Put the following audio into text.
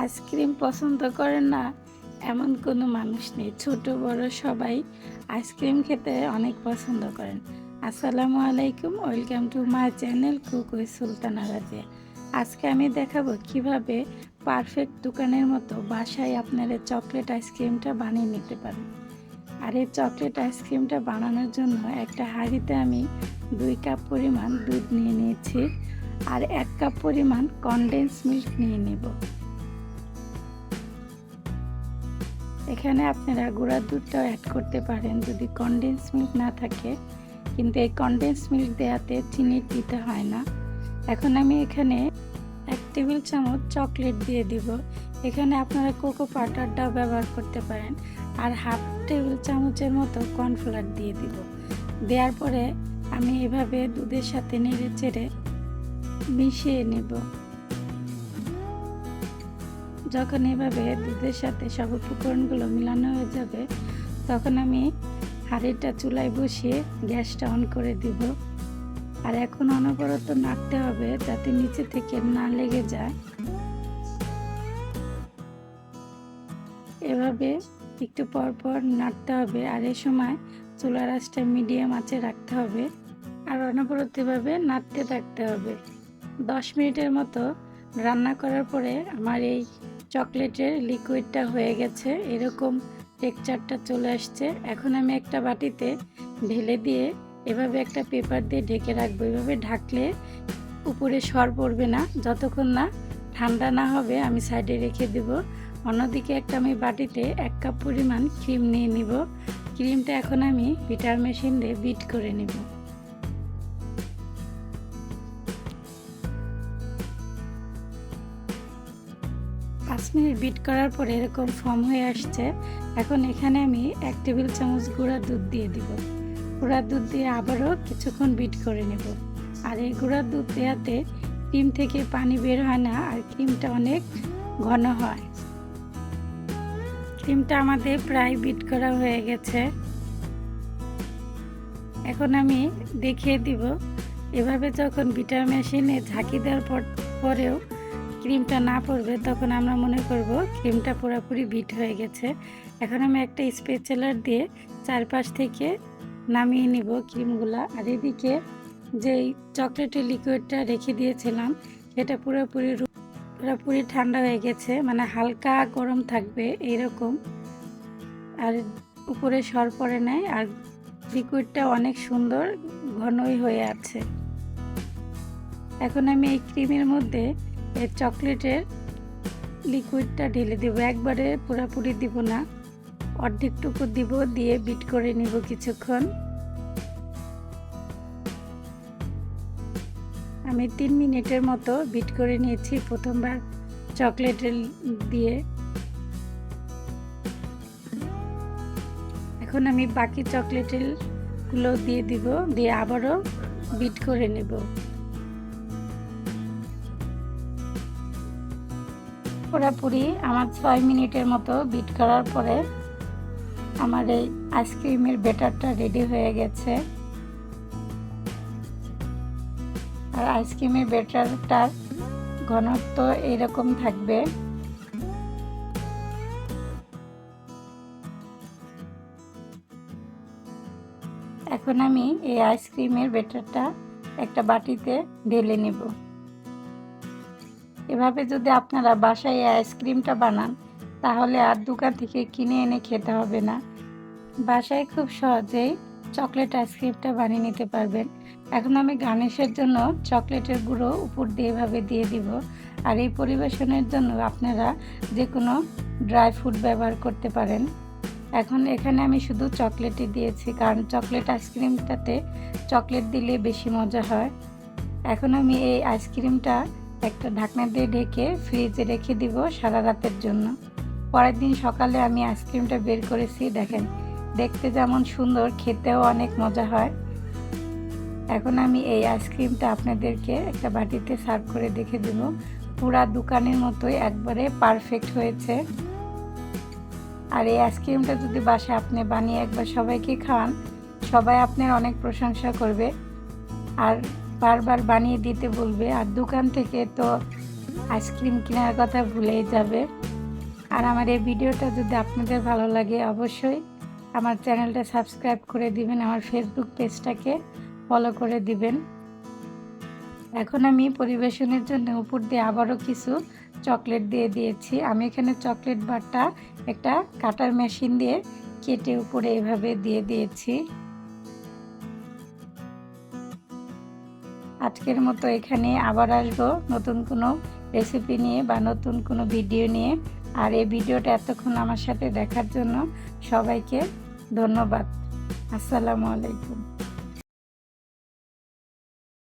Ice cream পছন্দ করেন না, এমন কোনো মানুষ নেই। ছোট, বড় সবাই আইসক্রিম খেতে অনেক পছন্দ করেন। আসসালামু আলাইকুম, welcome to my channel cook with Sultana Razia. আজকে আমি দেখাবো কীভাবে পারফেক্ট দোকানের মতো বাসায় আপনারা চকলেট আইসক্রিমটা বানিয়ে নিতে পারেন। আর এই চকলেট আইসক্রিমটা বানানোর জন্য একটা হাঁড়িতে আমি দুই কাপ পরিমাণ দুধ নিয়ে নিয়েছি আর এক কাপ পরিমাণ কনডেন্স মিল্ক নিয়ে নেব। এখানে আপনারা গুঁড়ার দুধটাও অ্যাড করতে পারেন যদি কনডেন্স মিল্ক না থাকে। কিন্তু এই কনডেন্স মিল্ক দেওয়াতে চিনি দিতে হয় না। এখন আমি এখানে এক টেবিল চামচ চকলেট দিয়ে দিব। এখানে আপনারা কোকো পাউডারটাও ব্যবহার করতে পারেন। আর হাফ টেবিল চামচের মতো কর্নফ্লাওয়ার দিয়ে দিব। দেওয়ার পরে আমি এভাবে দুধের সাথে নেড়ে চেড়ে মিশিয়ে নেব। যখন এভাবে দুধের সাথে সব উপকরণগুলো মিলানো হয়ে যাবে, তখন আমি হাঁড়িটা চুলায় বসিয়ে গ্যাসটা অন করে দিব। আর এখন অনবরত নাড়তে হবে যাতে নিচে থেকে না লেগে যায়। এভাবে একটু পর পর নাড়তে হবে আর এ সময় চুলার আঁচটা মিডিয়াম আঁচে রাখতে হবে। আর অনবরতভাবে নাড়তে থাকতে হবে। দশ মিনিটের মতো রান্না করার পরে আমার এই চকলেটের লিকুইডটা হয়ে গেছে, এরকম টেক্সচারটা চলে আসছে। এখন আমি একটা বাটিতে ঢেলে দিয়ে এভাবে একটা পেপার দিয়ে ঢেকে রাখব। এভাবে ঢাকলে উপরে সর পড়বে না, যতক্ষণ না ঠান্ডা না হবে আমি সাইডে রেখে দেব। অন্যদিকে একটা আমি বাটিতে এক কাপ পরিমাণ ক্রিম নিয়ে নিব। ক্রিমটা এখন আমি বিটার মেশিন দিয়ে বিট করে নেব। পাঁচ মিনিট বিট করার পরে এরকম ফর্ম হয়ে আসছে। এখন এখানে আমি এক টেবিল চামচ গুঁড়া দুধ দিয়ে দিব। গুঁড়া দুধ দিয়ে আবারও কিছুক্ষণ বিট করে নেব। আর এই গুঁড়া দুধ দেওয়াতে ক্রিম থেকে পানি বের হয় না, আর ক্রিমটা অনেক ঘন হয়। ক্রিমটা আমাদের প্রায় বিট করা হয়ে গেছে। এখন আমি দেখিয়ে দিব। এভাবে যখন বিটার মেশিনে ঝাঁকি দেওয়ার পর পরেও ক্রিমটা না পড়বে তখন আমরা মনে করব ক্রিমটা পুরোপুরি বিট হয়ে গেছে। এখন আমি একটা স্পেচেলার দিয়ে চারপাশ থেকে নামিয়ে নিব ক্রিমগুলো। আর এদিকে যেই চকলেটের লিকুইডটা রেখে দিয়েছিলাম, সেটা পুরোপুরি পুরোপুরি ঠান্ডা হয়ে গেছে মানে হালকা গরম থাকবে এইরকম। আর উপরে সর পড়ে নেয় আর লিকুইডটা অনেক সুন্দর ঘনই হয়ে আছে। এখন আমি এই ক্রিমের মধ্যে এই চকলেটের লিকুইডটা ঢেলে দেবো। একবারে পুরোপুরি দিব না। অর্ধেকটুকু দিব, দিয়ে বিট করে নিব কিছুক্ষণ। আমি তিন মিনিটের মতো বিট করে নিয়েছি প্রথমবার চকলেটের দিয়ে। এখন আমি বাকি চকলেটেরগুলো দিয়ে দিব, দিয়ে আবারও বিট করে নেব। পুরোপুরি আমার ছয় মিনিটের মতো বিট করার পরে আমার এই আইসক্রিমের বেটারটা রেডি হয়ে গেছে। আর আইসক্রিমের বেটারটার ঘনত্ব এরকম থাকবে। এখন আমি এই আইসক্রিমের বেটারটা একটা বাটিতে ঢেলে নেব। এভাবে যদি আপনারা বাসায় আইসক্রিমটা বানান, তাহলে আর দোকান থেকে কিনে এনে খেতে হবে না। বাসায় খুব সহজেই চকলেট আইসক্রিমটা বানিয়ে নিতে পারবেন। এখন আমি গার্নিশের জন্য চকলেটের গুঁড়ো উপর দিয়ে এভাবে দিয়ে দিব। আর এই পরিবেশনের জন্য আপনারা যে কোনো ড্রাই ফ্রুট ব্যবহার করতে পারেন। এখন এখানে আমি শুধু চকলেটই দিয়েছি, কারণ চকলেট আইসক্রিমটাতে চকলেট দিলে বেশি মজা হয়। এখন আমি এই আইসক্রিমটা একটা ঢাকনা দিয়ে ঢেকে ফ্রিজে রেখে দিব সারা রাতের জন্য। পরের দিন সকালে আমি আইসক্রিমটা বের করেছি, দেখেন, দেখতে যেমন সুন্দর, খেতেও অনেক মজা হয়। এখন আমি এই আইসক্রিমটা আপনাদেরকে একটা বাটিতে সার্ভ করে দেখে দেব। পুরা দোকানের মতোই একবারে পারফেক্ট হয়েছে। আর এই আইসক্রিমটা যদি বাসায় আপনি বানিয়ে একবার সবাইকে খাওয়ান, সবাই আপনার অনেক প্রশংসা করবে। আর বারবার বানিয়ে দিতে বলবে আর দোকান থেকে তো আইসক্রিম কেনার কথা ভুলেই যাবে। আর আমার এই ভিডিওটা যদি আপনাদের ভালো লাগে অবশ্যই আমার চ্যানেলটা সাবস্ক্রাইব করে দিবেন, আমার ফেসবুক পেজটাকে ফলো করে দিবেন। এখন আমি পরিবেশনের জন্য উপর দিয়ে আবারও কিছু চকলেট দিয়ে দিয়েছি। আমি এখানে চকলেট বারটা একটা কাটার মেশিন দিয়ে কেটে উপরে এভাবে দিয়ে দিয়েছি। আজকের মতো এখানে আবার আসব নতুন কোনো রেসিপি নিয়ে বা নতুন কোনো ভিডিও নিয়ে। আর এই ভিডিওটা এতক্ষণ আমার সাথে দেখার জন্য সবাইকে ধন্যবাদ। আসসালামু আলাইকুম।